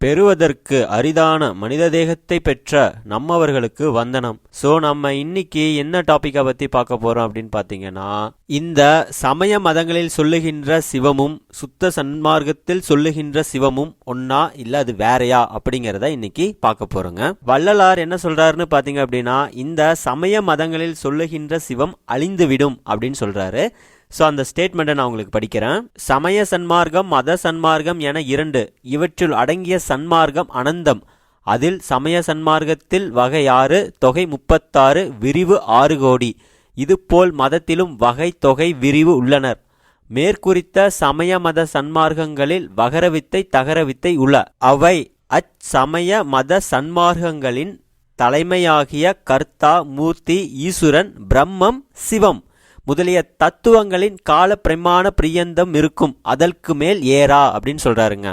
பெறுவதற்கு அரிதான மனித தேகத்தை பெற்ற நம்மவர்களுக்கு வந்தனம். ஸோ நம்ம இன்னைக்கு என்ன டாபிக்கை பற்றி பார்க்க போகிறோம் அப்படின்னு பார்த்தீங்கன்னா இந்த சமய மதங்களில் சொல்லுகின்ற சிவமும் சுத்த சன்மார்க்கத்தில் சொல்லுகின்ற சிவமும் ஒன்னா இல்லை அது வேறையா அப்படிங்கிறத இன்னைக்கு பார்க்க போகிறோங்க வள்ளலார் என்ன சொல்றாருன்னு பார்த்தீங்க அப்படின்னா இந்த சமய மதங்களில் சொல்லுகின்ற சிவம் அழிந்துவிடும் அப்படின்னு சொல்றாரு. ஸோ அந்த ஸ்டேட்மெண்ட்டை நான் உங்களுக்கு படிக்கிறேன். சமய சன்மார்க்கம் மத சன்மார்க்கம் என இரண்டு. இவற்றுள் அடங்கிய சன்மார்க்கம் அனந்தம். அதில் சமய சன்மார்க்கத்தில் வகை ஆறு தொகை முப்பத்தாறு விரிவு ஆறு கோடி. இதுபோல் மதத்திலும் வகை தொகை விரிவு உள்ளனர். மேற்குறித்த சமய மத சன்மார்க்கங்களில் வகரவித்தை தகரவித்தை உள்ள அவை அச்சமய மத சன்மார்க்கங்களின் தலைமையாகிய கர்த்தா மூர்த்தி ஈசுரன் பிரம்மம் சிவம். முதலிய தத்துவங்களின் கால பிரமாண பிரியந்தம் இருக்கும். அதற்கு மேல் ஏறா அப்படின்னு சொல்கிறாருங்க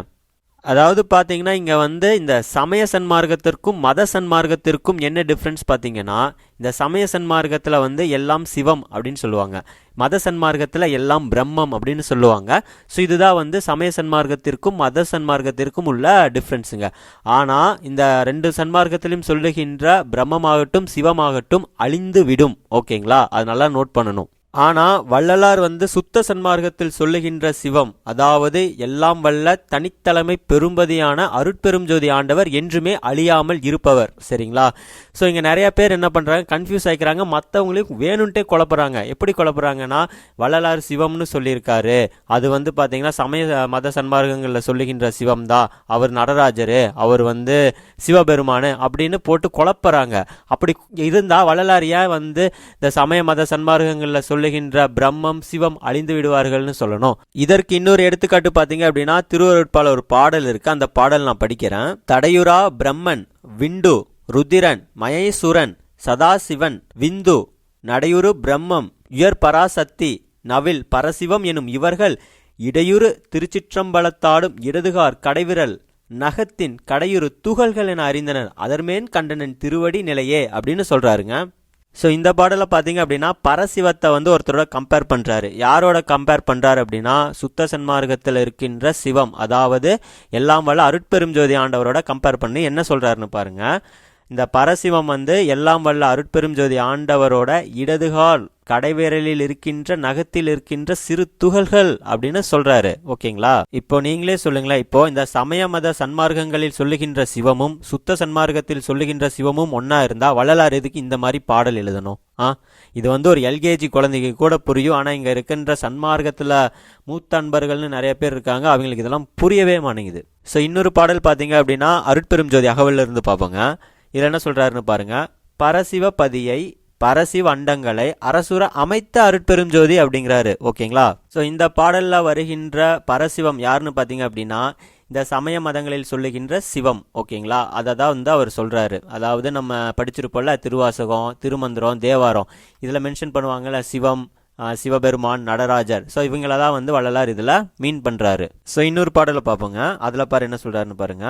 அதாவது பார்த்தீங்கன்னா இங்கே வந்து இந்த சமய சன்மார்க்கத்திற்கும் மத சன்மார்க்கத்திற்கும் என்ன டிஃப்ரென்ஸ் பார்த்தீங்கன்னா இந்த சமய சன்மார்க்கத்தில் வந்து எல்லாம் சிவம் அப்படின்னு சொல்லுவாங்க. மத சன்மார்க்கத்தில் எல்லாம் பிரம்மம் அப்படின்னு சொல்லுவாங்க. ஸோ இதுதான் வந்து சமய சன்மார்க்கத்திற்கும் மத சன்மார்க்கத்திற்கும் உள்ள டிஃப்ரென்ஸுங்க ஆனால் இந்த ரெண்டு சன்மார்க்கத்திலும் சொல்லுகின்ற பிரம்மமாகட்டும் சிவமாகட்டும் அழிந்து விடும் ஓகேங்களா அது நல்லா நோட் பண்ணணும். ஆனா வள்ளலார் வந்து சுத்த சன்மார்க்கத்தில் சொல்லுகின்ற சிவம் அதாவது எல்லாம் வல்ல தனித்தலைமை பெரும்பதியான அருட்பெரும் ஜோதி ஆண்டவர் என்றுமே அழியாமல் இருப்பவர். சரிங்களா? ஸோ இங்கே நிறைய பேர் என்ன பண்ணுறாங்க கன்ஃபியூஸ் ஆயிக்கிறாங்க. மற்றவங்களையும் வேணும்ட்டே குழப்புறாங்க எப்படி குழப்புறாங்கன்னா வள்ளலார் சிவம்னு சொல்லியிருக்காரு. அது வந்து பார்த்தீங்கன்னா சமய மத சன்மார்க்கங்களில் சொல்லுகின்ற சிவம் தான் அவர் நடராஜர். அவர் வந்து சிவபெருமானு அப்படின்னு போட்டு குழப்புறாங்க அப்படி இருந்தால் வள்ளலார் ஏன் வந்து இந்த சமய மத சன்மார்க்கங்களில் சொல்லுகின்ற பிரம்மம் சிவம் அழிந்து விடுவார்கள்னு சொல்லணும். இதற்கு இன்னொரு எடுத்துக்காட்டு பார்த்தீங்க அப்படின்னா திருவருட்பால ஒரு பாடல் இருக்கு. அந்த பாடல் நான் படிக்கிறேன். தடையுரா பிரம்மன் விண்டு ருதிரன் மயேசுரன் சதாசிவன் விந்து நடையுறு பிரம்மம் உயர் பராசக்தி நவில் பரசிவம் எனும் இவர்கள் இடையுறு திருச்சிற்றம்பலத்தாடும் இடதுகார் கடைவிரல் நகத்தின் கடையுறு துகள்கள் என அறிந்தனர். அதர்மேன் கண்டனன் திருவடி நிலையே அப்படின்னு சொல்றாருங்க. ஸோ இந்த பாடலில் பார்த்தீங்க அப்படின்னா பரசிவத்தை வந்து ஒருத்தரோட கம்பேர் பண்ணுறாரு யாரோட கம்பேர் பண்ணுறாரு அப்படின்னா சுத்த சன்மார்க்கத்தில் இருக்கின்ற சிவம் அதாவது எல்லாம் வல்ல அருட்பெரும் ஜோதி ஆண்டவரோட கம்பேர் பண்ணி என்ன சொல்கிறாருன்னு பாருங்க. இந்த பரசிவம் வந்து எல்லாம் வல்ல அருட்பெரும் ஜோதி ஆண்டவரோட இடதுகால் கடைவிரலில் இருக்கின்ற நகத்தில் இருக்கின்ற சிறு துகள்கள் அப்படின்னு சொல்றாரு. ஓகேங்களா? இப்போ நீங்களே சொல்லுங்களேன். இப்போ இந்த சமய மத சன்மார்க்கங்களில் சொல்லுகின்ற சிவமும் சுத்த சன்மார்க்கத்தில் சொல்லுகின்ற சிவமும் ஒன்னா இருந்தா வள்ளலார் எதுக்கு இந்த மாதிரி பாடல் எழுதணும்? ஆ? இது வந்து ஒரு எல்கேஜி குழந்தைக்கு கூட புரியும். ஆனா இங்க இருக்கின்ற சன்மார்க்கத்துல மூத்த அன்பர்கள்னு நிறைய பேர் இருக்காங்க. அவங்களுக்கு இதெல்லாம் புரியவே மாட்டேங்குது. ஸோ இன்னொரு பாடல் பார்த்தீங்க அப்படின்னா அருட்பெரும் ஜோதி அகவல்ல இருந்து பார்ப்போங்க. இதில் என்ன சொல்கிறாருன்னு பாருங்கள் பரசிவ பதியை பரசிவ அண்டங்களை அரசுர அமைத்த அருட்பெரும் ஜோதி அப்படிங்கிறாரு. ஓகேங்களா? ஸோ இந்த பாடலில் வருகின்ற பரசிவம் யாருன்னு பார்த்தீங்க அப்படின்னா இந்த சமய மதங்களில் சொல்லுகின்ற சிவம். ஓகேங்களா? அதை தான் வந்து அவர் சொல்கிறாரு அதாவது நம்ம படிச்சிருப்போம்ல திருவாசகம் திருமந்திரம் தேவாரம். இதில் மென்ஷன் பண்ணுவாங்கள்ல சிவம் சிவபெருமான் நடராஜர். ஸோ இவங்கள தான் வந்து வள்ளலார் இதில் மீன் பண்ணுறாரு ஸோ இன்னொரு பாடலை பார்ப்போங்க. அதில் பாரு என்ன சொல்கிறாருன்னு பாருங்க.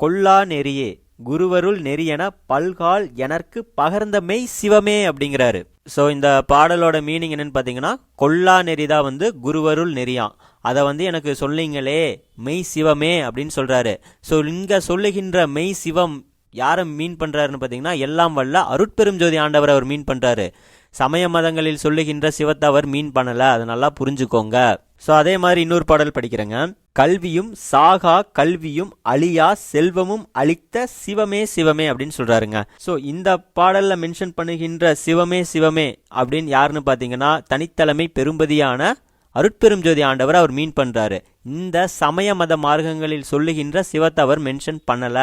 கொல்லா நெறியே குருவருள் நெறியென பல்கால் எனற்கு பகர்ந்த மெய் சிவமே அப்படிங்கிறாரு. ஸோ இந்த பாடலோட மீனிங் என்னன்னு பார்த்தீங்கன்னா கொல்லா நெறி தான் வந்து குருவருள் நெறியான் அதை வந்து எனக்கு சொல்லிங்களே மெய் சிவமே அப்படின்னு சொல்கிறாரு ஸோ இங்கே சொல்லுகின்ற மெய் சிவம் யாரை மீன் பண்ணுறாருன்னு பார்த்தீங்கன்னா எல்லாம் வல்ல அருட்பெரும் ஜோதி ஆண்டவர் அவர் மீன் பண்ணுறாரு சமய மதங்களில் சொல்லுகின்ற சிவத்தை அவர் மீன் பண்ணலை. அதை நல்லா புரிஞ்சுக்கோங்க. ஸோ அதே மாதிரி இன்னொரு பாடல் படிக்கிறேங்க. கல்வியும் சாகா கல்வியும் அழியா செல்வமும் அழித்த சிவமே சிவமே அப்படின்னு சொல்றாருங்க. ஸோ இந்த பாடல்ல மென்ஷன் பண்ணுகின்ற சிவமே சிவமே அப்படின்னு யாருன்னு பார்த்தீங்கன்னா தனித்தலைமை பெரும்பதியான அருட்பெரும் ஜோதி ஆண்டவர் அவர் மீன் பண்றாரு. இந்த சமய மத மார்க்கங்களில் சொல்லுகின்ற சிவத்தை அவர் மென்ஷன் பண்ணல.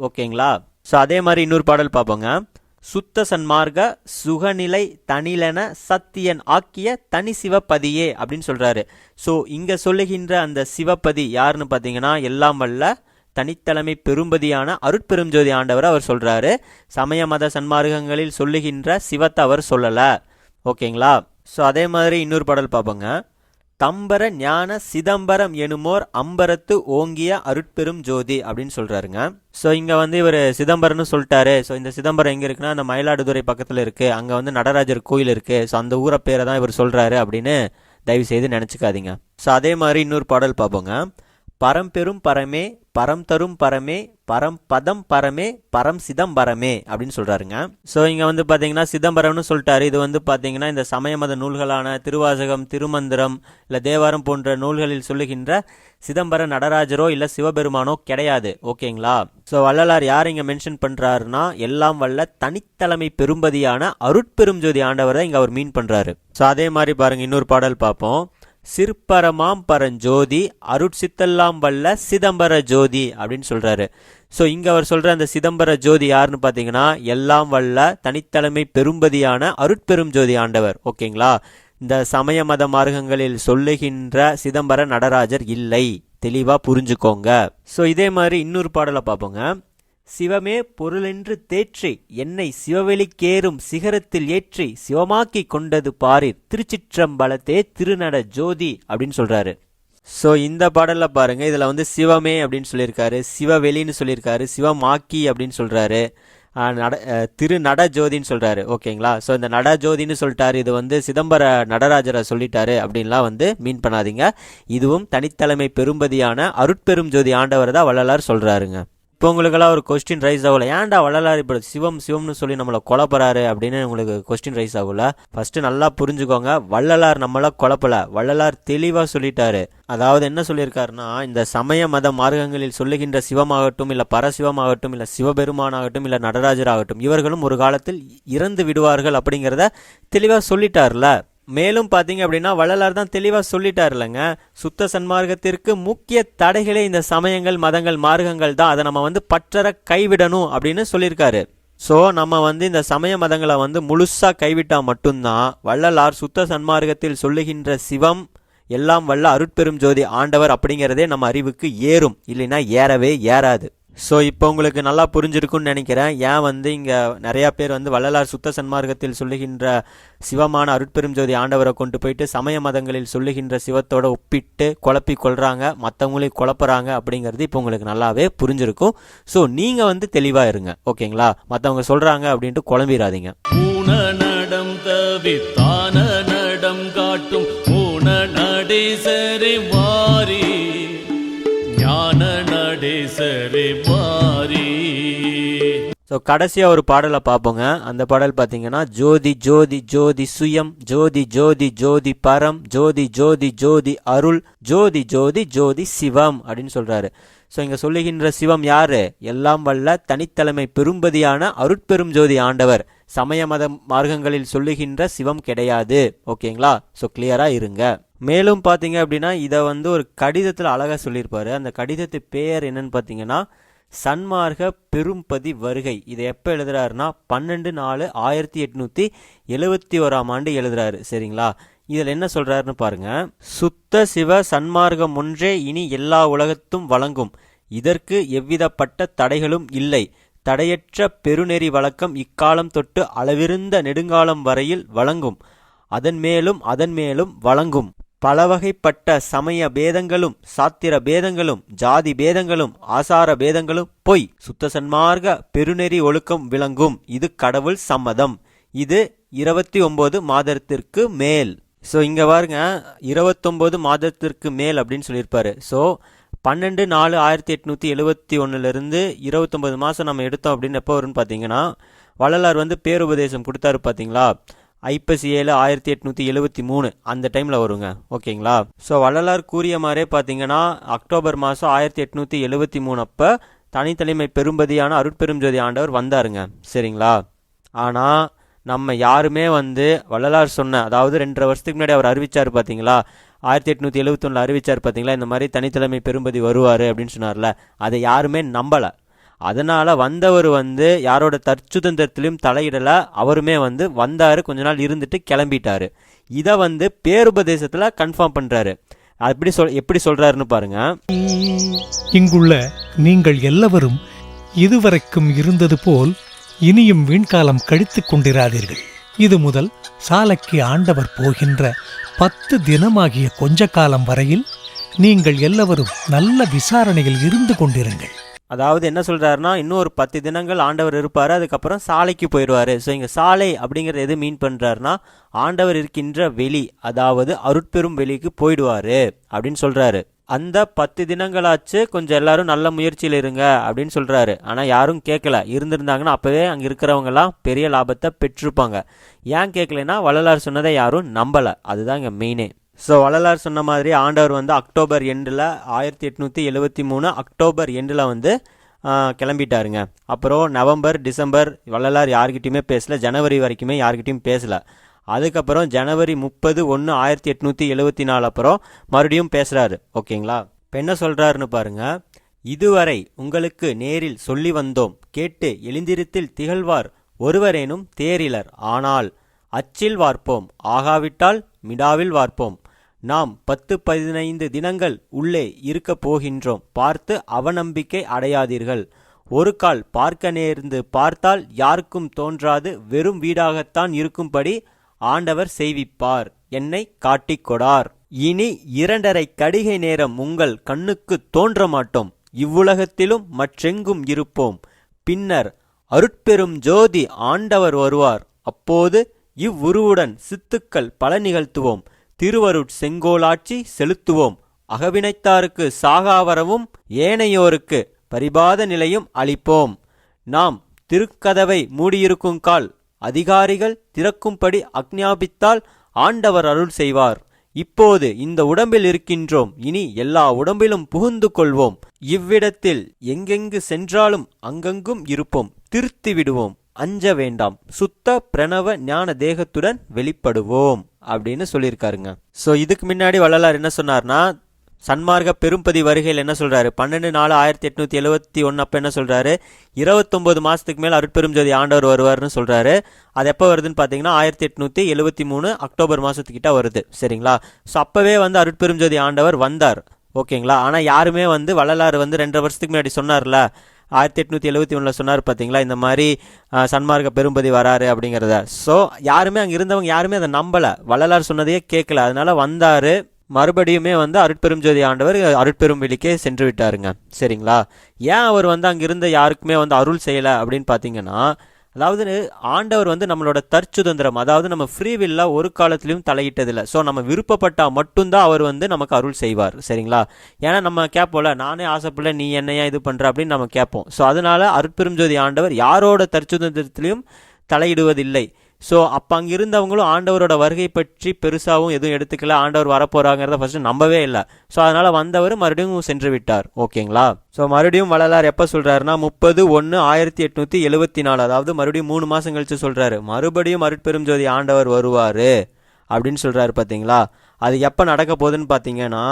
ஓகேங்களா ஸோ அதே மாதிரி இன்னொரு பாடல் பார்ப்போங்க. சுத்த சன்மார்க்க சுகநிலை தனிலென சத்தியன் ஆக்கிய தனி சிவப்பதியே அப்படின்னு சொல்றாரு. ஸோ இங்க சொல்லுகின்ற அந்த சிவப்பதி யாருன்னு பார்த்தீங்கன்னா எல்லாம் வல்ல தனித்தலைமை பெரும்பதியான அருட்பெரும்ஜோதி ஆண்டவர் அவர் சொல்றாரு. சமய மத சன்மார்க்கங்களில் சொல்லுகின்ற சிவத்தை அவர் சொல்லல. ஓகேங்களா? ஸோ அதே மாதிரி இன்னொரு பாடல் பார்ப்போங்க. தம்பர ஞான சிதம்பரம் எனுமோர் அம்பரத்து ஓங்கிய அருட்பெரும் ஜோதி அப்படின்னு சொல்றாருங்க. ஸோ இங்கே வந்து இவர் சிதம்பரம்னு சொல்லிட்டாரு. ஸோ இந்த சிதம்பரம் எங்கே இருக்குன்னா அந்த மயிலாடுதுறை பக்கத்தில் இருக்கு. அங்கே வந்து நடராஜர் கோயில் இருக்கு. ஸோ அந்த ஊரை பேரை தான் இவர் சொல்றாரு அப்படின்னு தயவு செய்து நினச்சிக்காதீங்க. ஸோ அதே மாதிரி இன்னொரு பாடல் பார்ப்போங்க. பரம்பெரும் பரமே பரம் தரும் பரமே பரம் பதம் பரமே பரம் சிதம்பரமே அப்படின்னு சொல்கிறாருங்க ஸோ இங்கே வந்து பார்த்தீங்கன்னா சிதம்பரம்னு சொல்லிட்டாரு. இது வந்து பார்த்தீங்கன்னா இந்த சமய மத நூல்களான திருவாசகம் திருமந்திரம் இல்லை தேவாரம் போன்ற நூல்களில் சொல்லுகின்ற சிதம்பர நடராஜரோ இல்லை சிவபெருமானோ கிடையாது. ஓகேங்களா? ஸோ வள்ளலார் யார் இங்கே மென்ஷன் பண்ணுறாருன்னா எல்லாம் வல்ல தனித்தலைமை பெரும்பதியான அருட்பெரும் ஜோதி ஆண்டவர் தான் அவர் மீன் பண்ணுறாரு ஸோ அதே மாதிரி பாருங்க இன்னொரு பாடல் பார்ப்போம். சிற்பரமாம் பரஞ்சோதி அருட்சித்தல்லாம் வல்ல சிதம்பர ஜோதி அப்படின்னு சொல்கிறாரு ஸோ இங்கே அவர் சொல்கிற அந்த சிதம்பர ஜோதி யாருன்னு பார்த்தீங்கன்னா எல்லாம் வல்ல தனித்தலைமை பெரும்பதியான அருட்பெரும் ஜோதி ஆண்டவர். ஓகேங்களா? இந்த சமய மத மார்க்கங்களில் சொல்லுகின்ற சிதம்பர நடராஜர் இல்லை. தெளிவாக புரிஞ்சுக்கோங்க. ஸோ இதே மாதிரி இன்னொரு பாடலை பார்ப்போங்க. சிவமே பொருளென்று தேற்றி என்னை சிவவெளிக்கேறும் சிகரத்தில் ஏற்றி சிவமாக்கி கொண்டது பாரிர். திருச்சிற்றம்பலத்தே திருநட ஜோதி அப்படின்னு சொல்றாரு. ஸோ இந்த பாடலில் பாருங்க. இதில் வந்து சிவமே அப்படின்னு சொல்லியிருக்காரு. சிவவெளின்னு சொல்லியிருக்காரு. சிவமாக்கி அப்படின்னு சொல்கிறாரு நட திரு நட ஜோதின்னு சொல்கிறாரு ஓகேங்களா? ஸோ இந்த நட ஜோதின்னு சொல்லிட்டாரு. இது வந்து சிதம்பர நடராஜரை சொல்லிட்டாரு அப்படின்லாம் வந்து மீன் பண்ணாதீங்க. இதுவும் தனித்தலைமை பெரும்பதியான அருட்பெரும் ஜோதி ஆண்டவர் தான் வள்ளலார் சொல்கிறாருங்க இப்போ உங்களுக்கெல்லாம் ஒரு கொஸ்டின் ரைஸ் ஆகல. ஏன்டா வள்ளலார் இப்போ சிவம் சிவம்னு சொல்லி நம்மளை கொலப்பறாரு அப்படின்னு உங்களுக்கு கொஸ்டின் ரைஸ் ஆகல? ஃபர்ஸ்ட் நல்லா புரிஞ்சுக்கோங்க. வள்ளலார் நம்மள குழப்பல வள்ளலார் தெளிவா சொல்லிட்டாரு. அதாவது என்ன சொல்லியிருக்காருன்னா இந்த சமய மத மார்க்கங்களில் சொல்லுகின்ற சிவமாகட்டும் இல்லை பரசிவமாகட்டும் இல்லை சிவபெருமானாகட்டும் இல்லை நடராஜர் ஆகட்டும் இவர்களும் ஒரு காலத்தில் இறந்து விடுவார்கள் அப்படிங்கிறத தெளிவாக சொல்லிட்டார்ல மேலும் பார்த்தீங்க அப்படின்னா வள்ளலார் தான் தெளிவாக சொல்லிட்டார் இல்லைங்க சுத்த சன்மார்க்கத்திற்கு முக்கிய தடைகளே இந்த சமயங்கள் மதங்கள் மார்க்கங்கள் தான். அதை நம்ம வந்து பற்றற கைவிடணும் அப்படின்னு சொல்லியிருக்காரு. ஸோ நம்ம வந்து இந்த சமய மதங்களை வந்து முழுசாக கைவிட்டால் மட்டும்தான் வள்ளலார் சுத்த சன்மார்க்கத்தில் சொல்லுகின்ற சிவம் எல்லாம் வல்ல அருட்பெரும் ஜோதி ஆண்டவர் அப்படிங்கிறதே நம்ம அறிவுக்கு ஏறும். இல்லைன்னா ஏறவே ஏறாது. ஸோ இப்போ உங்களுக்கு நல்லா புரிஞ்சிருக்குன்னு நினைக்கிறேன். ஏன் வந்து இங்கே நிறையா பேர் வந்து வள்ளலார் சுத்த சன்மார்க்கத்தில் சொல்லுகின்ற சிவமான அருட்பெரும் ஜோதி ஆண்டவரை கொண்டு போயிட்டு சமய மதங்களில் சொல்லுகின்ற சிவத்தோட ஒப்பிட்டு குழப்பி கொள்கிறாங்க மற்றவங்களையும் குழப்புறாங்க அப்படிங்கிறது இப்போ உங்களுக்கு நல்லாவே புரிஞ்சிருக்கும். ஸோ நீங்கள் வந்து தெளிவாக இருங்க. ஓகேங்களா? மற்றவங்க சொல்கிறாங்க அப்படின்ட்டு குழம்பிடாதீங்க நடம் தவித்தான நடம் காட்டும். ஊன ஸோ கடைசியாக ஒரு பாடலை பார்ப்போங்க. அந்த பாடல் பார்த்தீங்கன்னா ஜோதி ஜோதி ஜோதி சுயம் ஜோதி ஜோதி ஜோதி பரம் ஜோதி ஜோதி ஜோதி அருள் ஜோதி ஜோதி ஜோதி சிவம் அப்படின்னு சொல்கிறாரு ஸோ இங்கே சொல்லுகின்ற சிவம் யார்? எல்லாம் வல்ல தனித்தலைமை பெரும்பதியான அருட்பெரும் ஜோதி ஆண்டவர். சமய மத மார்க்கங்களில் சொல்லுகின்ற சிவம் கிடையாது. ஓகேங்களா ஸோ கிளியராக இருங்க. மேலும் பார்த்தீங்க அப்படின்னா இதை வந்து ஒரு கடிதத்தில் அழகாக சொல்லியிருப்பாரு. அந்த கடிதத்து பேர் என்னன்னு பார்த்தீங்கன்னா சன்மார்க்க பெரும்பதி வருகை. இதை எப்போ எழுதுறாருன்னா பன்னெண்டு நாலு ஆயிரத்தி எட்நூத்தி எழுவத்தி ஓராம் ஆண்டு எழுதுறாரு. சரிங்களா? இதில் என்ன சொல்றாருன்னு பாருங்க. சுத்த சிவ சன்மார்க்கம் ஒன்றே இனி எல்லா உலகத்தும் வழங்கும். இதற்கு எவ்விதப்பட்ட தடைகளும் இல்லை. தடையற்ற பெருநெறி வழக்கம் இக்காலம் தொட்டு அளவிருந்த நெடுங்காலம் வரையில் வழங்கும். அதன் மேலும் அதன் மேலும் வழங்கும். பலவகைப்பட்ட சமய பேதங்களும் சாத்திர பேதங்களும் ஜாதி பேதங்களும் ஆசார பேதங்களும் பொய். சுத்த சன்மார்க்க பெருநெறி ஒழுக்கம் விளங்கும். இது கடவுள் சம்மதம். இது இருபத்தி ஒன்பது மாதத்திற்கு மேல். ஸோ இங்க பாருங்க. இருபத்தொம்போது மாதத்திற்கு மேல் அப்படின்னு சொல்லியிருப்பாரு. ஸோ பன்னெண்டு நாலு ஆயிரத்தி எட்நூத்தி எழுபத்தி ஒன்னுலேருந்து இருபத்தொம்பது மாதம் நம்ம எடுத்தோம் அப்படின்னு எப்போ வரும்னு பார்த்தீங்கன்னா வள்ளலார் வந்து பேருபதேசம் கொடுத்தாரு பார்த்தீங்களா? ஐப்பசி ஏழு ஆயிரத்தி எட்நூற்றி எழுபத்தி மூணு அந்த டைமில் வருங்க. ஓகேங்களா ஸோ வள்ளலார் கூறிய மாதிரியே பார்த்தீங்கன்னா அக்டோபர் மாதம் ஆயிரத்தி எட்நூற்றி எழுபத்தி மூணு அப்போ தனித்தலைமை பெரும்பதியான அருட்பெரும் ஜோதி ஆண்டவர் வந்தாருங்க. சரிங்களா? ஆனால் நம்ம யாருமே வந்து வள்ளலார் சொன்ன அதாவது ரெண்டரை வருஷத்துக்கு முன்னாடி அவர் அறிவிச்சார் பார்த்தீங்களா ஆயிரத்தி எட்நூத்தி எழுபத்தொன்னில் அறிவிச்சார் பார்த்தீங்களா இந்த மாதிரி தனித்தலைமை பெரும்பதி வருவார் அப்படின்னு சொன்னார்ல. அதை யாருமே நம்பலை. அதனால் வந்தவர் வந்து யாரோட தற்சுதந்திரத்திலையும் தலையிடல அவருமே வந்து வந்தார் கொஞ்ச நாள் இருந்துட்டு கிளம்பிட்டாரு. இதை வந்து பேருபதேசத்தில் கன்ஃபார்ம் பண்ணுறாரு அப்படி சொல் எப்படி சொல்கிறாருன்னு பாருங்க. இங்குள்ள நீங்கள் எல்லவரும் இதுவரைக்கும் இருந்தது போல் இனியும் வீண்காலம் கழித்து கொண்டிராதீர்கள். இது முதல் சாலைக்கு ஆண்டவர் போகின்ற பத்து தினமாகிய கொஞ்ச காலம் வரையில் நீங்கள் எல்லவரும் நல்ல விசாரணையில் இருந்து கொண்டிருங்கள். அதாவது என்ன சொல்கிறாருன்னா இன்னும் ஒரு பத்து தினங்கள் ஆண்டவர் இருப்பார் அதுக்கப்புறம் சாலைக்கு போயிடுவார். ஸோ இங்கே சாலை அப்படிங்கிறது எது மீன் பண்ணுறாருன்னா ஆண்டவர் இருக்கின்ற வெளி அதாவது அருட்பெரும் வெளிக்கு போயிடுவார் அப்படின்னு சொல்கிறாரு அந்த பத்து தினங்களாச்சு கொஞ்சம் எல்லாரும் நல்ல முயற்சியில் இருங்க அப்படின்னு சொல்கிறாரு ஆனால் யாரும் கேட்கல. இருந்திருந்தாங்கன்னா அப்போவே அங்கே இருக்கிறவங்கலாம் பெரிய லாபத்தை பெற்றிருப்பாங்க. ஏன் கேட்கலனா வள்ளலார் சொன்னதை யாரும் நம்பலை. அதுதான் இங்கே மெயினே ஸோ வள்ளலார் சொன்ன மாதிரி ஆண்டவர் வந்து அக்டோபர் எண்டில் ஆயிரத்தி எட்நூற்றி எழுபத்தி மூணு அக்டோபர் எண்டில் வந்து கிளம்பிட்டாருங்க. அப்புறம் நவம்பர் டிசம்பர் வள்ளலார் யார்கிட்டையுமே பேசல. ஜனவரி வரைக்குமே யார்கிட்டையும் பேசலை. அதுக்கப்புறம் ஜனவரி முப்பது ஒன்று ஆயிரத்தி எட்நூற்றி எழுபத்தி நாலு அப்புறம் மறுபடியும் பேசுகிறாரு ஓகேங்களா? இப்போ என்ன சொல்கிறாருன்னு பாருங்க. இதுவரை உங்களுக்கு நேரில் சொல்லி வந்தோம். கேட்டு எழுந்திருத்தில் திகழ்வார் ஒருவரேனும் தேரிலர். ஆனால் அச்சில் வார்ப்போம். ஆகாவிட்டால் மிடாவில் வார்ப்போம். நாம் பத்து பதினைந்து தினங்கள் உள்ளே இருக்கப் போகின்றோம். பார்த்து அவநம்பிக்கை அடையாதீர்கள். ஒரு கால் பார்க்க நேர்ந்து பார்த்தால் யாருக்கும் தோன்றாது. வெறும் வீடாகத்தான் இருக்கும்படி ஆண்டவர் செய்விப்பார். என்னை காட்டிக்கொடார் இனி இரண்டரை கடிகை நேரம் உங்கள் கண்ணுக்கு தோன்ற மாட்டோம் இவ்வுலகத்திலும் மற்றெங்கும் இருப்போம். பின்னர் அருட்பெரும் ஜோதி ஆண்டவர் வருவார். அப்போது இவ்வுருவுடன் சித்துக்கள் பல நிகழ்த்துவோம். திருவருட் செங்கோலாட்சி செலுத்துவோம். அகவினைத்தாருக்கு சாகாவரவும் ஏனையோருக்கு பரிபாத நிலையும் அளிப்போம். நாம் திருக்கதவை மூடியிருக்கும் கால் அதிகாரிகள் திறக்கும்படி அக்ஞாபித்தால் ஆண்டவர் அருள் செய்வார். இப்போது இந்த உடம்பில் இருக்கின்றோம். இனி எல்லா உடம்பிலும் புகுந்து கொள்வோம். இவ்விடத்தில் எங்கெங்கு சென்றாலும் அங்கங்கும் இருப்போம். திருத்தி விடுவோம் அஞ்ச வேண்டாம். சுத்த பிரணவ ஞான தேகத்துடன் வெளிப்படுவோம் அப்படின்னு சொல்லியிருக்காருங்க. ஸோ இதுக்கு முன்னாடி வள்ளலார் என்ன சொன்னார்னா சன்மார்க்க பெரும்பதி வருகையில் என்ன சொல்றாரு? பன்னெண்டு நாலு ஆயிரத்தி எட்நூத்தி எழுவத்தி ஒன்று அப்போ என்ன சொல்றாரு? இருபத்தொன்பது மாசத்துக்கு மேல் அருட்பெரும் ஜோதி ஆண்டவர் வருவார்னு சொல்றாரு. அது எப்போ வருதுன்னு பார்த்தீங்கன்னா ஆயிரத்தி எட்நூத்தி எழுபத்தி மூணு அக்டோபர் மாசத்துக்கிட்ட வருது. சரிங்களா? ஸோ அப்பவே வந்து அருட்பெரும் ஜோதி ஆண்டவர் வந்தார். ஓகேங்களா? ஆனால் யாருமே வந்து வள்ளலார் வந்து ரெண்டரை வருஷத்துக்கு முன்னாடி சொன்னார்ல. ஆயிரத்தி எட்நூற்றி எழுபத்தி ஒன்றில் சொன்னார் பார்த்தீங்களா இந்த மாதிரி சன்மார்க்க பெரும்பதி வராரு அப்படிங்கிறத. ஸோ யாருமே அங்கே இருந்தவங்க யாருமே அதை நம்பலை. வள்ளலார் சொன்னதையே கேட்கல அதனால வந்தார். மறுபடியுமே வந்து அருட்பெரும் ஜோதி ஆண்டவர் அருட்பெரும் வெளிக்கே சென்று விட்டாருங்க. சரிங்களா? ஏன் அவர் வந்து அங்கே இருந்த யாருக்குமே வந்து அருள் செய்யலை அப்படின்னு பார்த்தீங்கன்னா அதாவது ஆண்டவர் வந்து நம்மளோட தற்சுதந்திரம் அதாவது நம்ம ஃப்ரீ வில்லா ஒரு காலத்திலையும் தலையிட்டதில்லை. ஸோ நம்ம விருப்பப்பட்டால் மட்டும்தான் அவர் வந்து நமக்கு அருள் செய்வார். சரிங்களா? ஏன்னா நம்ம கேட்போம்ல நானே ஆசைப்படல நீ என்னையா இது பண்ணுற அப்படின்னு நம்ம கேட்போம். ஸோ அதனால அருட்பெரும் ஜோதி ஆண்டவர் யாரோட தற்சுதந்திரத்திலையும் தலையிடுவதில்லை. ஸோ அப்போ அங்கே இருந்தவங்களும் ஆண்டவரோட வருகை பற்றி பெருசாகவும் எதுவும் எடுத்துக்கல. ஆண்டவர் வரப்போகிறாங்கிறத ஃபர்ஸ்ட் நம்பவே இல்லை. ஸோ அதனால் வந்தவர் மறுபடியும் சென்று விட்டார். ஓகேங்களா ஸோ மறுபடியும் வள்ளலார் எப்போ சொல்கிறாருன்னா முப்பது ஒன்று ஆயிரத்தி எட்நூற்றி எழுபத்தி நாலு அதாவது மறுபடியும் மூணு மாதம் கழித்து சொல்கிறாரு மறுபடியும் அருட்பெரும் ஜோதி ஆண்டவர் வருவார் அப்படின்னு சொல்கிறாரு பார்த்தீங்களா அது எப்போ நடக்க போகுதுன்னு பார்த்தீங்கன்னா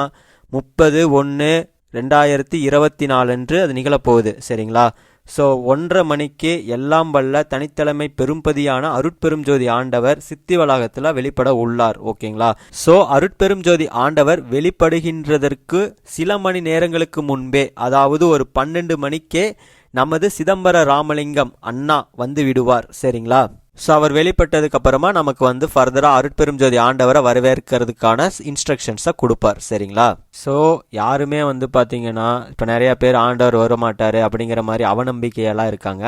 முப்பது ஒன்று ரெண்டாயிரத்தி இருபத்தி நாலு அன்று அது நிகழப்போகுது. சரிங்களா? ஸோ ஒன்றரை மணிக்கு எல்லாம் வல்ல தனித்தலைமை பெரும்பதியான அருட்பெரும் ஜோதி ஆண்டவர் சித்தி வளாகத்தில் வெளிப்பட உள்ளார் ஓகேங்களா? ஸோ அருட்பெரும் ஜோதி ஆண்டவர் வெளிப்படுகின்றதற்கு சில மணி நேரங்களுக்கு முன்பே அதாவது ஒரு பன்னெண்டு மணிக்கே நமது சிதம்பர ராமலிங்கம் அண்ணா வந்து விடுவார் சரிங்களா? ஸோ அவர் வெளிப்பட்டதுக்கு அப்புறமா நமக்கு வந்து ஃபர்தராக அருட்பெரும் ஜோதி ஆண்டவரை வரவேற்கிறதுக்கான இன்ஸ்ட்ரக்ஷன்ஸை கொடுப்பார். சரிங்களா? ஸோ யாருமே வந்து பார்த்தீங்கன்னா இப்போ நிறைய பேர் ஆண்டவர் வர மாட்டார் அப்படிங்கிற மாதிரி அவநம்பிக்கையெல்லாம் இருக்காங்க.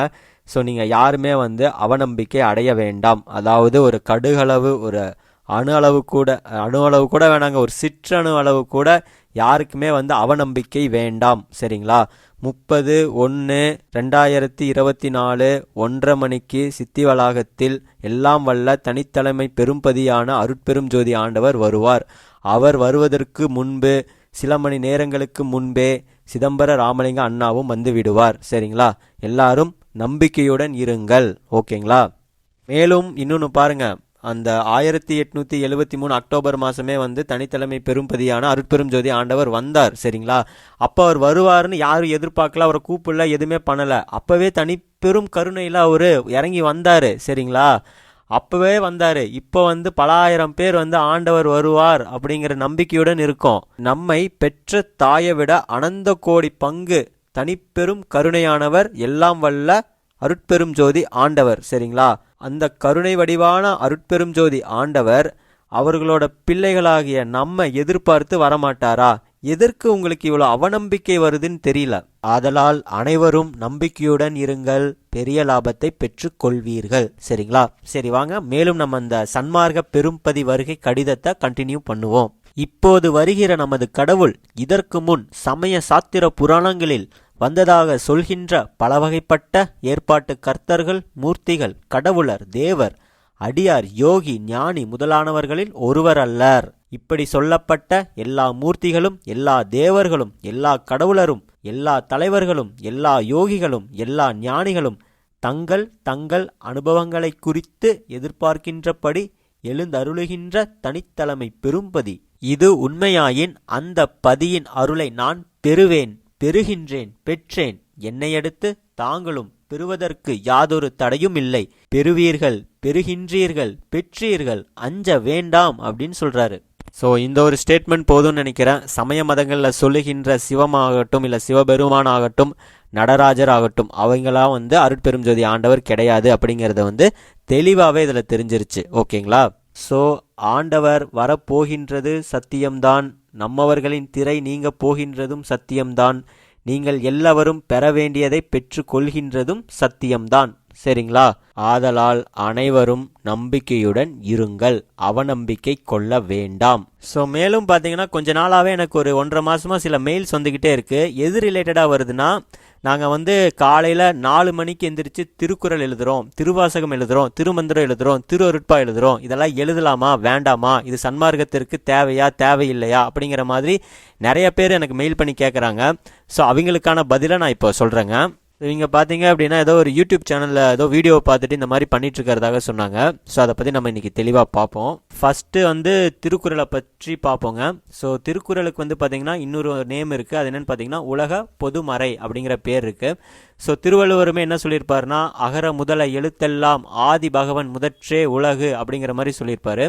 ஸோ நீங்கள் யாருமே வந்து அவநம்பிக்கை அடைய வேண்டாம். அதாவது ஒரு கடுகளவு ஒரு அணு அளவு கூட அணு அளவு கூட வேணாங்க ஒரு சிற்றணு அளவு கூட யாருக்குமே வந்து அவநம்பிக்கை வேண்டாம். சரிங்களா? முப்பது ஒன்று ரெண்டாயிரத்தி இருபத்தி நாலு ஒன்றரை மணிக்கு சித்தி வளாகத்தில் எல்லாம் வல்ல தனித்தலைமை பெரும்பதியான அருட்பெரும் ஜோதி ஆண்டவர் வருவார். அவர் வருவதற்கு முன்பு சில மணி நேரங்களுக்கு முன்பே சிதம்பர ராமலிங்க அண்ணாவும் வந்து விடுவார். சரிங்களா? எல்லாரும் நம்பிக்கையுடன் இருங்கள். ஓகேங்களா? மேலும் இன்னொன்று பாருங்கள் அந்த ஆயிரத்தி எட்நூத்தி எழுபத்தி மூணு அக்டோபர் மாசமே வந்து தனித்தலைமை பெரும்பதியான அருட்பெரும் ஜோதி ஆண்டவர் வந்தார் சரிங்களா? அப்போ அவர் வருவார்னு யாரும் எதிர்பார்க்கல அவரை கூப்பிடல எதுவுமே பண்ணல. அப்பவே தனி பெரும் கருணையில அவர் இறங்கி வந்தார் சரிங்களா? அப்பவே வந்தாரு. இப்போ வந்து பல ஆயிரம் பேர் வந்து ஆண்டவர் வருவார் அப்படிங்கிற நம்பிக்கையுடன் இருக்கோம். நம்மை பெற்ற தாயை விட அனந்த கோடி பங்கு தனிப்பெரும் கருணையானவர் எல்லாம் வல்ல அருட்பெரும் ஜோதி ஆண்டவர் சரிங்களா? அந்த கருணை வடிவான அருட்பெரும் ஜோதி ஆண்டவர் அவர்களோட பிள்ளைகளாகிய நம்ம எதிர்பார்த்து வரமாட்டாரா? எதற்கு உங்களுக்கு இவ்வளவு அவநம்பிக்கை வருதுன்னு தெரியல. ஆதலால் அனைவரும் நம்பிக்கையுடன் இருங்கள் பெரிய லாபத்தை பெற்றுக் கொள்வீர்கள் சரிங்களா? சரி வாங்க. மேலும் நம்ம அந்த சன்மார்க்க பெரும்பதி வருகை கடிதத்தை கண்டினியூ பண்ணுவோம். இப்போது வருகிற நமது கடவுள் இதற்கு முன் சமய சாத்திர புராணங்களில் வந்ததாக சொல்கின்ற பலவகைப்பட்ட ஏற்பாட்டு கர்த்தர்கள் மூர்த்திகள் கடவுளர் தேவர் அடியார் யோகி ஞானி முதலானவர்களில் ஒருவர் அல்லர் இப்படி சொல்லப்பட்ட எல்லா மூர்த்திகளும் எல்லா தேவர்களும் எல்லா கடவுளரும் எல்லா தலைவர்களும் எல்லா யோகிகளும் எல்லா ஞானிகளும் தங்கள் தங்கள் அனுபவங்களை குறித்து எதிர்பார்க்கின்றபடி எழுந்தருளுகின்ற தனித்தலைமை பெரும்பதி இது உண்மையாயின் அந்த பதியின் அருளை நான் பெறுவேன். பெறுகின்றேன் பெற்றேன். என்னையடுத்து தாங்களும் பெறுவதற்கு யாதொரு தடையும் இல்லை. பெறுவீர்கள் பெறுகின்றீர்கள் பெற்றீர்கள். அஞ்ச வேண்டாம் அப்படின்னு சொல்றாரு. ஸோ இந்த ஒரு ஸ்டேட்மெண்ட் போதும்னு நினைக்கிறேன். சமய மதங்களில் சொல்லுகின்ற சிவமாகட்டும் இல்லை சிவபெருமான் ஆகட்டும் நடராஜர் ஆகட்டும் அவங்களாம் வந்து அருட்பெரும் ஜோதி ஆண்டவர் கிடையாது அப்படிங்கிறத வந்து தெளிவாகவே இதில் தெரிஞ்சிருச்சு. ஓகேங்களா சோ ஆண்டவர் வரப்போகின்றது சத்தியம்தான். நம்மவர்களின் திரை நீங்க போகின்றதும் சத்தியம்தான். நீங்கள் எல்லாவரும் பெற வேண்டியதை பெற்றுக்கொள்கின்றதும் சத்தியம்தான். சரிங்களா? ஆதலால் அனைவரும் நம்பிக்கையுடன் இருங்கள். அவநம்பிக்கை கொள்ள வேண்டாம். ஸோ மேலும் பார்த்தீங்கன்னா கொஞ்ச நாளாகவே எனக்கு ஒரு ஒன்றரை மாசமா சில மெயில்ஸ் வந்துக்கிட்டே இருக்கு. எது ரிலேட்டடாக வருதுன்னா நாங்கள் வந்து காலையில் நாலு மணிக்கு எந்திரிச்சு திருக்குறள் எழுதுறோம் திருவாசகம் எழுதுறோம் திருமந்திரம் எழுதுறோம் திரு அருட்பா எழுதுறோம். இதெல்லாம் எழுதலாமா வேண்டாமா? இது சன்மார்க்கத்திற்கு தேவையா தேவையில்லையா? அப்படிங்கிற மாதிரி நிறைய பேர் எனக்கு மெயில் பண்ணி கேட்குறாங்க ஸோ அவங்களுக்கான பதிலை நான் இப்போ சொல்கிறேங்க இவங்க பார்த்தீங்க அப்படின்னா ஏதோ ஒரு யூடியூப் சேனலில் ஏதோ வீடியோ பார்த்துட்டு இந்த மாதிரி பண்ணிட்டு இருக்கிறதாக சொன்னாங்க. ஸோ அதை பற்றி நம்ம இன்றைக்கி தெளிவாக பார்ப்போம். ஃபஸ்ட்டு வந்து திருக்குறளை பற்றி பார்ப்போங்க. ஸோ திருக்குறளுக்கு வந்து பார்த்தீங்கன்னா இன்னொரு நேம் இருக்குது அது என்னென்னு பார்த்தீங்கன்னா உலக பொதுமறை அப்படிங்கிற பேர் இருக்குது ஸோ திருவள்ளுவருமே என்ன சொல்லியிருப்பாருன்னா அகர முதல எழுத்தெல்லாம் ஆதி பகவன் முதற்றே உலகு அப்படிங்கிற மாதிரி சொல்லியிருப்பாரு.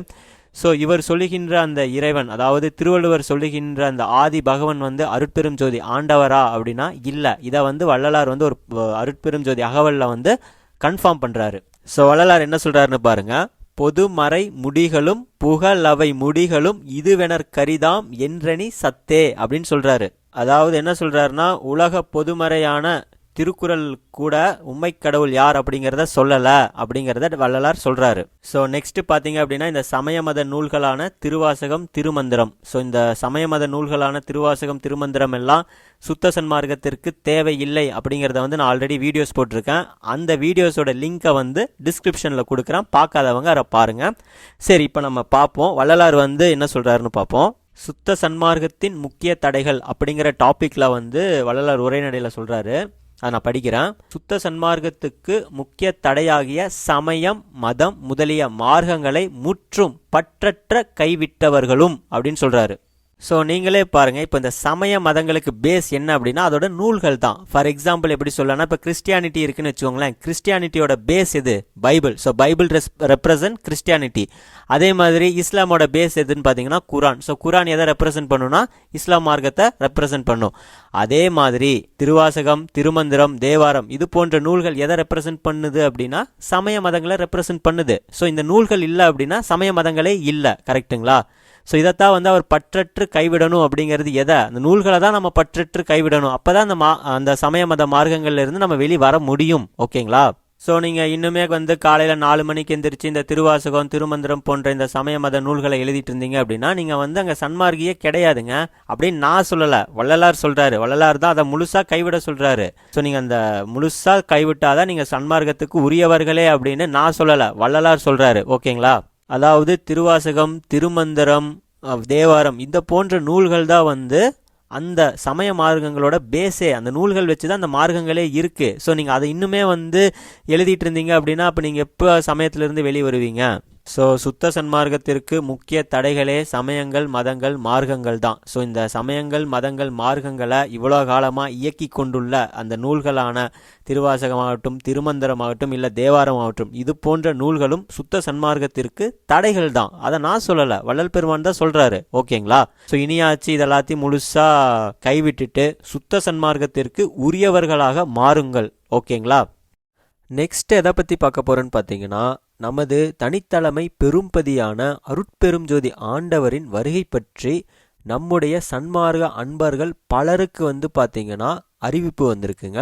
ஸோ இவர் சொல்லுகின்ற அந்த இறைவன் அதாவது திருவள்ளுவர் சொல்லுகின்ற அந்த ஆதி பகவன் வந்து அருட்பெரும் ஜோதி ஆண்டவரா அப்படின்னா இல்லை. இதை வந்து வள்ளலார் வந்து ஒரு அருட்பெரும் ஜோதி அகவலில் வந்து கன்ஃபார்ம் பண்ணுறாரு ஸோ வள்ளலார் என்ன சொல்கிறாருன்னு பாருங்க. பொதுமறை முடிகளும் புகழவை முடிகளும் இதுவெனர் கரிதாம் என்றனி சத்தே அப்படின்னு சொல்றாரு. அதாவது என்ன சொல்றாருன்னா உலக பொதுமறையான திருக்குறள் கூட உண்மை கடவுள் யார் அப்படிங்கிறத சொல்லலை அப்படிங்கிறத வள்ளலார் சொல்கிறாரு ஸோ நெக்ஸ்ட் பார்த்தீங்க அப்படின்னா இந்த சமய மத நூல்களான திருவாசகம் திருமந்திரம். ஸோ இந்த சமய மத நூல்களான திருவாசகம் திருமந்திரம் எல்லாம் சுத்த சன்மார்க்கத்திற்கு தேவையில்லை அப்படிங்கிறத வந்து நான் ஆல்ரெடி வீடியோஸ் போட்டிருக்கேன். அந்த வீடியோஸோட லிங்கை வந்து டிஸ்கிரிப்ஷனில் கொடுக்குறேன். பார்க்காதவங்க அதை பாருங்க. சரி இப்போ நம்ம பார்ப்போம். வள்ளலார் வந்து என்ன சொல்கிறாருன்னு பார்ப்போம். சுத்த சன்மார்க்கத்தின் முக்கிய தடைகள் அப்படிங்கிற டாப்பிக்கில் வந்து வள்ளலார் உரைநடையில் சொல்கிறாரு அதை நான் படிக்கிறேன். சுத்த சன்மார்க்கத்துக்கு முக்கிய தடையாகிய சமயம் மதம் முதலிய மார்க்கங்களை முற்றும் பற்றற்ற கைவிட்டவர்களும் அப்படின்னு சொல்றாரு. ஸோ நீங்களே பாருங்கள் இப்போ இந்த சமய மதங்களுக்கு பேஸ் என்ன அப்படின்னா அதோட நூல்கள் தான். ஃபார் எக்ஸாம்பிள் எப்படி சொல்லலாம்னா இப்போ கிறிஸ்டியானிட்டி இருக்குன்னு வச்சுக்கோங்களேன். கிறிஸ்டியானிட்டியோட பேஸ் எது? பைபிள் ஸோ பைபிள் ரெஸ் ரெப்ரசன்ட் கிறிஸ்டியானிட்டி அதே மாதிரி இஸ்லாமோட பேஸ் எதுன்னு பார்த்தீங்கன்னா குரான் ஸோ குரான் எதை ரெப்ரசன்ட் பண்ணுன்னா இஸ்லாம் மார்க்கத்தை ரெப்ரசன்ட் பண்ணும். அதே மாதிரி திருவாசகம் திருமந்திரம் தேவாரம் இது போன்ற நூல்கள் எதை ரெப்ரசன்ட் பண்ணுது அப்படின்னா சமய மதங்களை ரெப்ரசன்ட் பண்ணுது. ஸோ இந்த நூல்கள் இல்லை அப்படின்னா சமய மதங்களே இல்லை. கரெக்ட்டுங்களா ஸோ இதைத்தான் வந்து அவர் பற்றற்று கைவிடணும் அப்படிங்கிறது எதை? அந்த நூல்களை தான் நம்ம பற்றற்று கைவிடணும் அப்போ தான் அந்த மா அந்த சமய மத மார்க்கங்கள்லேருந்து நம்ம வெளியே வர முடியும். ஓகேங்களா? ஸோ நீங்கள் இன்னுமே வந்து காலையில் நாலு மணிக்கு எந்திரிச்சு இந்த திருவாசகம் திருமந்திரம் போன்ற இந்த சமய மத நூல்களை எழுதிட்டு இருந்தீங்க அப்படின்னா நீங்கள் வந்து அங்கே சன்மார்கியே கிடையாதுங்க. அப்படின்னு நான் சொல்லலை. வள்ளலார் சொல்கிறாரு வள்ளலார் தான் அதை முழுசாக கைவிட சொல்கிறாரு ஸோ நீங்கள் அந்த முழுசாக கைவிட்டாதான் நீங்கள் சன்மார்க்கத்துக்கு உரியவர்களே அப்படின்னு நான் சொல்லலை. வள்ளலார் சொல்கிறாரு ஓகேங்களா? அதாவது திருவாசகம் திருமந்திரம் தேவாரம் இந்த போன்ற நூல்கள் தான் வந்து அந்த சமய மார்க்கங்களோட பேஸே அந்த நூல்கள் வச்சு தான் அந்த மார்க்கங்களே இருக்குது ஸோ நீங்கள் அதை இன்னுமே வந்து எழுதிட்டு இருந்தீங்க அப்படின்னா அப்போ நீங்கள் எப்போ சமயத்திலிருந்து வெளியே வருவீங்க ஸோ சுத்த சன்மார்க்கத்திற்கு முக்கிய தடைகளே சமயங்கள் மதங்கள் மார்க்கங்கள் தான். ஸோ இந்த சமயங்கள் மதங்கள் மார்க்கங்களை இவ்வளோ காலமாக இயக்கி கொண்டுள்ள அந்த நூல்களான திருவாசகமாகட்டும் திருமந்திரமாகட்டும் இல்லை தேவாரமாகட்டும் இது போன்ற நூல்களும் சுத்த சன்மார்க்கத்திற்கு தடைகள் தான். அதை நான் சொல்லலை. வள்ளல் பெருமான் தான் சொல்கிறாரு ஓகேங்களா? ஸோ இனியாச்சு இதெல்லாத்தையும் முழுசாக கைவிட்டுட்டு சுத்த சன்மார்க்கத்திற்கு உரியவர்களாக மாறுங்கள். ஓகேங்களா? நெக்ஸ்ட் எதை பற்றி பார்க்க போகிறேன்னு பார்த்தீங்கன்னா நமது தனித்தலைமை பெரும்பதியான அருட்பெரும்ஜோதி ஆண்டவரின் வருகை பற்றி நம்முடைய சன்மார்க அன்பர்கள் பலருக்கு வந்து பார்த்திங்கன்னா அறிவிப்பு வந்திருக்குங்க.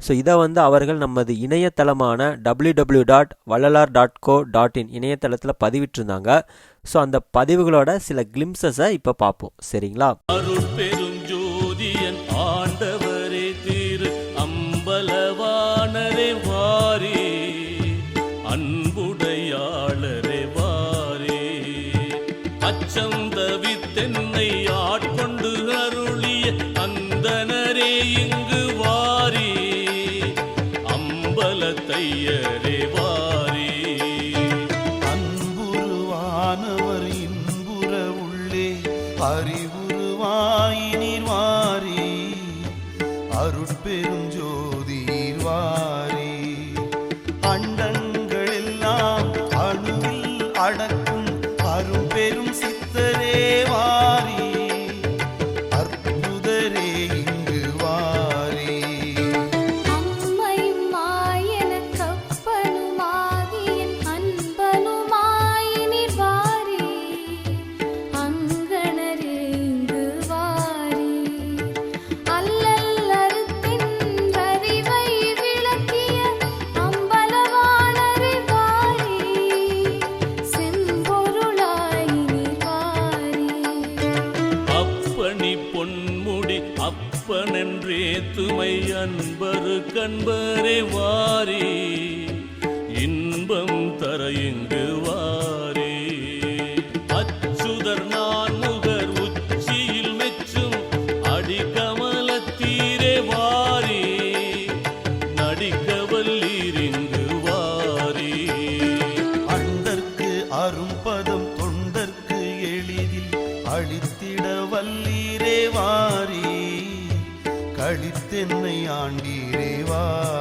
ஸோ இதை வந்து அவர்கள் நமது இணையதளமான W W dot Vallalar dot co dot in இணையதளத்தில் பதிவிட்டிருந்தாங்க. ஸோ அந்த பதிவுகளோட சில கிளிம்சஸை இப்போ பார்ப்போம். சரிங்களா? அன்பரு கண்பர் தேவா